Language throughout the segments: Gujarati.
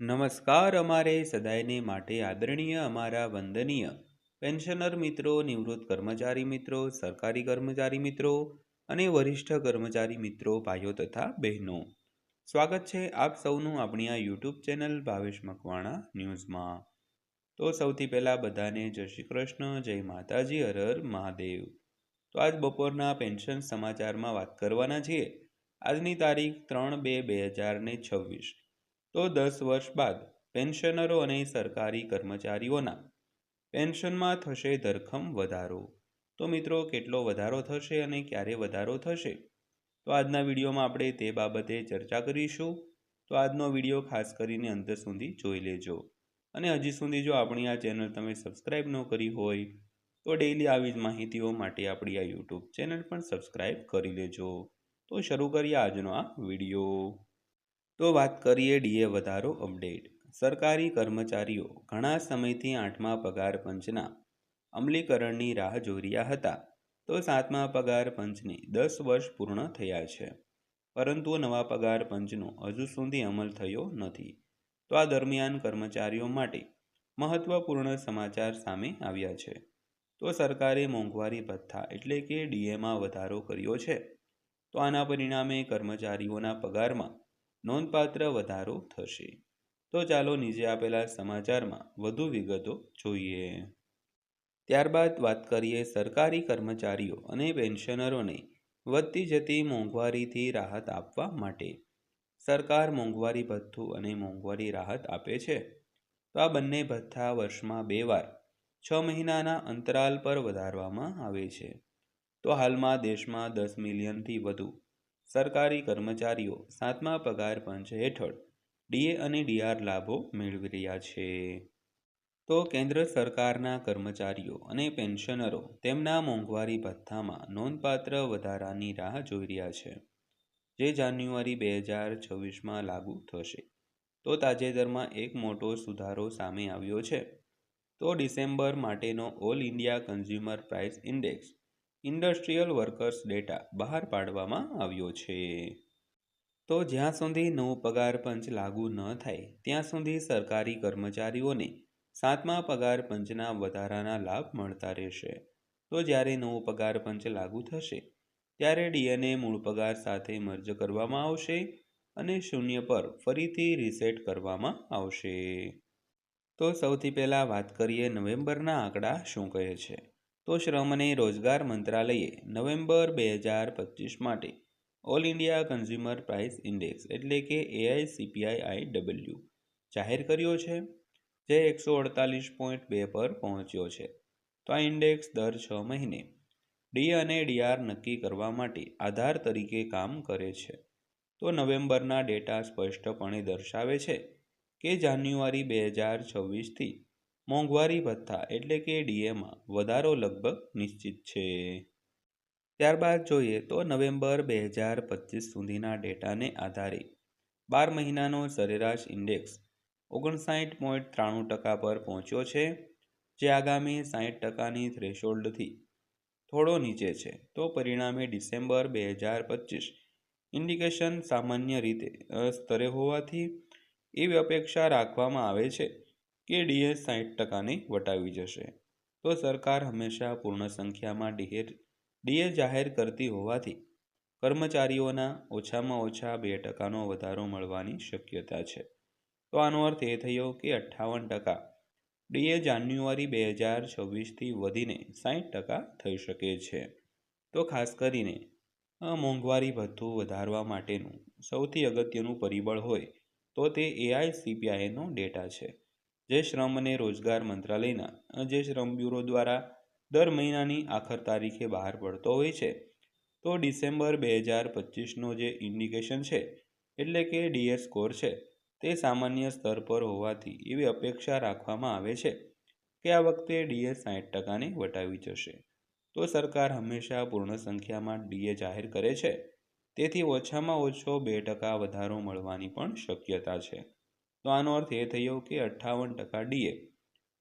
નમસ્કાર અમારે સદાયને માટે આદરણીય, અમારા વંદનીય પેન્શનર મિત્રો, નિવૃત્ત કર્મચારી મિત્રો, સરકારી કર્મચારી મિત્રો અને વરિષ્ઠ કર્મચારી મિત્રો, ભાઈઓ તથા બહેનો. સ્વાગત છે આપ સૌનું આપણી આ યુટ્યુબ ચેનલ ભાવેશ મકવાણા ન્યૂઝમાં. તો સૌથી પહેલાં બધાને જય શ્રી કૃષ્ણ, જય માતાજી હરર મહાદેવ. તો આજ બપોરના પેન્શન સમાચારમાં વાત કરવાના છીએ. આજની તારીખ ત્રણ બે બે હજાર ને છવ્વીસ. તો દસ વર્ષ બાદ પેન્શનરો અને સરકારી કર્મચારીઓના પેન્શનમાં થશે ધરખમ વધારો. તો મિત્રો, કેટલો વધારો થશે અને ક્યારે વધારો થશે? તો આજના વિડીયોમાં આપણે તે બાબતે ચર્ચા કરીશું. તો આજનો વીડિયો ખાસ કરીને અંત સુધી જોઈ લેજો. અને હજી સુધી જો આપણી આ ચેનલ તમે સબસ્ક્રાઈબ ન કરી હોય, તો ડેઈલી આવી જ માહિતીઓ માટે આપણી આ યુટ્યુબ ચેનલ પણ સબસ્ક્રાઈબ કરી લેજો. તો શરૂ કરીએ આજનો આ વીડિયો. તો વાત કરીએ ડીએ વધારો અપડેટ. સરકારી કર્મચારીઓ ઘણા સમયથી આઠમા પગાર પંચના અમલીકરણની રાહ જોઈ હતા. તો સાતમા પગાર પંચને દસ વર્ષ પૂર્ણ થયા છે. પરંતુ નવા પગાર પંચનો હજુ સુધી અમલ થયો નથી. તો આ દરમિયાન કર્મચારીઓ માટે મહત્વપૂર્ણ સમાચાર સામે આવ્યા છે. તો સરકારે મોંઘવારી ભથ્થા એટલે કે ડીએમાં વધારો કર્યો છે. તો આના પરિણામે કર્મચારીઓના પગારમાં નોંધપાત્ર વધારો થશે. તો ચાલો નીચે આપેલા સમાચારમાં વધુ વિગતો જોઈએ. ત્યારબાદ વાત કરીએ સરકારી કર્મચારીઓ અને પેન્શનરોને વધતી જતી મોંઘવારીથી રાહત આપવા માટે. સરકાર મોંઘવારી ભથ્થું અને મોંઘવારી રાહત આપે છે. તો આ બંને ભથ્થા વર્ષમાં બે વાર છ મહિનાના અંતરાલ પર વધારવામાં આવે છે. તો હાલમાં દેશમાં દસ મિલિયનથી વધુ સરકારી કર્મચારીઓ સાતમા પગાર પંચ હેઠળ ડીએ અને ડીઆર લાભો મેળવી રહ્યા છે. તો કેન્દ્ર સરકારના કર્મચારીઓ અને પેન્શનરો તેમના મોંઘવારી ભથ્થામાં નોંધપાત્ર વધારાની રાહ જોઈ રહ્યા છે, જે જાન્યુઆરી બે હજાર છવ્વીસમાં લાગુ થશે. તો તાજેતરમાં એક મોટો સુધારો સામે આવ્યો છે. તો ડિસેમ્બર માટેનો all India consumer price index industrial workers data બહાર પાડવામાં આવ્યો છે. તો જ્યાં સુધી નવો પગાર પંચ લાગુ ન થાય, ત્યાં સુધી સરકારી કર્મચારીઓને સાતમા પગાર પંચના વધારાના લાભ મળતા રહેશે. તો જ્યારે નવો પગાર પંચ લાગુ થશે, ત્યારે ડીએનએ મૂળ પગાર સાથે મર્જ કરવામાં આવશે અને શૂન્ય પર ફરીથી રીસેટ કરવામાં આવશે. તો સૌથી પહેલાં વાત કરીએ નવેમ્બરના આંકડા શું કહે છે? તો શ્રમ અને રોજગાર મંત્રાલયે નવેમ્બર બે હજાર પચીસ માટે all India consumer price index એટલે કે એઆઈસીપીઆઈ આઈ ડબલ્યુ જાહેર કર્યો છે, જે એકસો અડતાલીસ પોઈન્ટ બે પર પહોંચ્યો છે. તો આ ઇન્ડેક્સ દર છ મહિને ડી અને ડીઆર નક્કી કરવા માટે આધાર તરીકે કામ કરે છે. તો નવેમ્બરના ડેટા સ્પષ્ટપણે દર્શાવે છે કે જાન્યુઆરી બે હજાર છવ્વીસથી મોંઘવારી ભથ્થા એટલે કે ડીએમાં વધારો લગભગ નિશ્ચિત છે. ત્યારબાદ જોઈએ તો નવેમ્બર બે હજાર પચીસ સુધીના ડેટાને આધારે બાર મહિનાનો સરેરાશ ઇન્ડેક્સ ઓગણસાઠ પોઈન્ટ ત્રાણું ટકા પર પહોંચ્યો છે, જે આગામી સાઠ ટકાની થ્રેશોલ્ડથી થોડો નીચે છે. તો પરિણામે ડિસેમ્બર બે હજાર પચીસ ઇન્ડિકેશન સામાન્ય રીતે સ્તરે હોવાથી એવી અપેક્ષા રાખવામાં આવે છે કે ડીએ સાઠ ટકાને વટાવી જશે. તો સરકાર હંમેશા પૂર્ણ સંખ્યામાં ડીએ ડીએ જાહેર કરતી હોવાથી કર્મચારીઓના ઓછામાં ઓછા બે ટકાનો વધારો મળવાની શક્યતા છે. તો આનો અર્થ એ થયો કે અઠ્ઠાવન ટકા ડીએ જાન્યુઆરી બે હજાર છવ્વીસથી વધીને સાઠ ટકા થઈ શકે છે. તો ખાસ કરીને મોંઘવારી ભથ્થું વધારવા માટેનું સૌથી અગત્યનું પરિબળ હોય તો તે એઆઈસીપીઆઈનો ડેટા છે. જે શ્રમ અને રોજગાર મંત્રાલયના. જે શ્રમ બ્યુરો દ્વારા દર મહિનાની આખર તારીખે બહાર પડતો હોય છે. તો ડિસેમ્બર બે હજાર પચીસનો જે ઇન્ડિકેશન છે, એટલે કે ડીએસ સ્કોર છે, તે સામાન્ય સ્તર પર હોવાથી એવી અપેક્ષા રાખવામાં આવે છે કે આ વખતે ડીએ સાઠ ટકાને વટાવી જશે. તો સરકાર હંમેશા પૂર્ણ સંખ્યામાં ડીએ જાહેર કરે છે. તેથી ઓછામાં ઓછો બે ટકા વધારો મળવાની પણ શક્યતા છે. તો આનો અર્થ એ થયો કે અઠ્ઠાવન ટકા ડીએ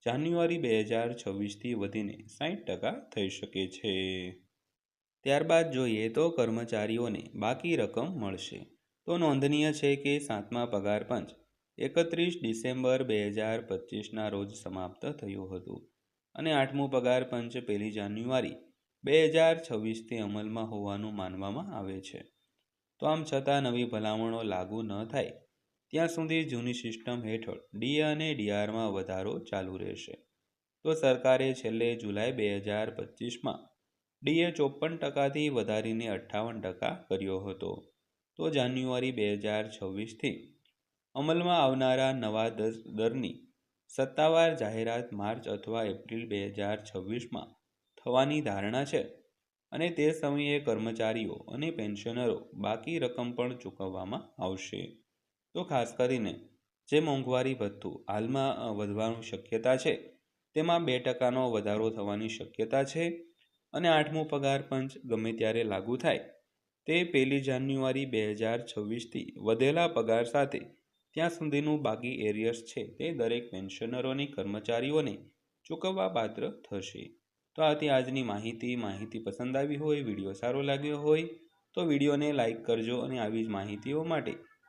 જાન્યુઆરી બે હજાર છવ્વીસથી વધીને સાઠ ટકા થઈ શકે છે. ત્યારબાદ જોઈએ તો કર્મચારીઓને બાકી રકમ મળશે. તો નોંધનીય છે કે સાતમા પગાર પંચ એકત્રીસ ડિસેમ્બર બે હજાર પચીસના રોજ સમાપ્ત થયું હતું અને આઠમું પગાર પંચ પહેલી જાન્યુઆરી બે હજાર છવ્વીસથી અમલમાં હોવાનું માનવામાં આવે છે. તો આમ છતાં નવી ભલામણો લાગુ ન થાય ત્યાં સુધી જૂની સિસ્ટમ હેઠળ ડીએ અને ડીઆરમાં વધારો ચાલુ રહેશે. તો સરકારે છેલ્લે જુલાઈ બે હજાર પચીસમાં ડીએ ચોપન ટકાથી વધારીને અઠ્ઠાવન ટકા કર્યો હતો. તો જાન્યુઆરી બે હજાર છવ્વીસથી અમલમાં આવનારા નવા દસ દરની સત્તાવાર જાહેરાત માર્ચ અથવા એપ્રિલ બે હજાર છવ્વીસમાં થવાની ધારણા છે અને તે સમયે કર્મચારીઓ અને પેન્શનરો બાકી રકમ પણ ચૂકવવામાં આવશે. તો ખાસ કરીને જે મોંઘવારી ભથ્થું હાલમાં વધવાનું શક્યતા છે, તેમાં બે ટકાનો વધારો થવાની શક્યતા છે અને આઠમું પગાર પંચ ગમે ત્યારે લાગુ થાય. તે પહેલી જાન્યુઆરી બે હજાર છવ્વીસથી વધેલા પગાર સાથે ત્યાં સુધીનું બાકી એરિયર્સ છે તે દરેક પેન્શનરોની, કર્મચારીઓને ચૂકવવા પાત્ર થશે. તો આથી આજની માહિતી માહિતી પસંદ આવી હોય, વીડિયો સારો લાગ્યો હોય, તો વિડીયોને લાઇક કરજો અને આવી જ માહિતીઓ માટે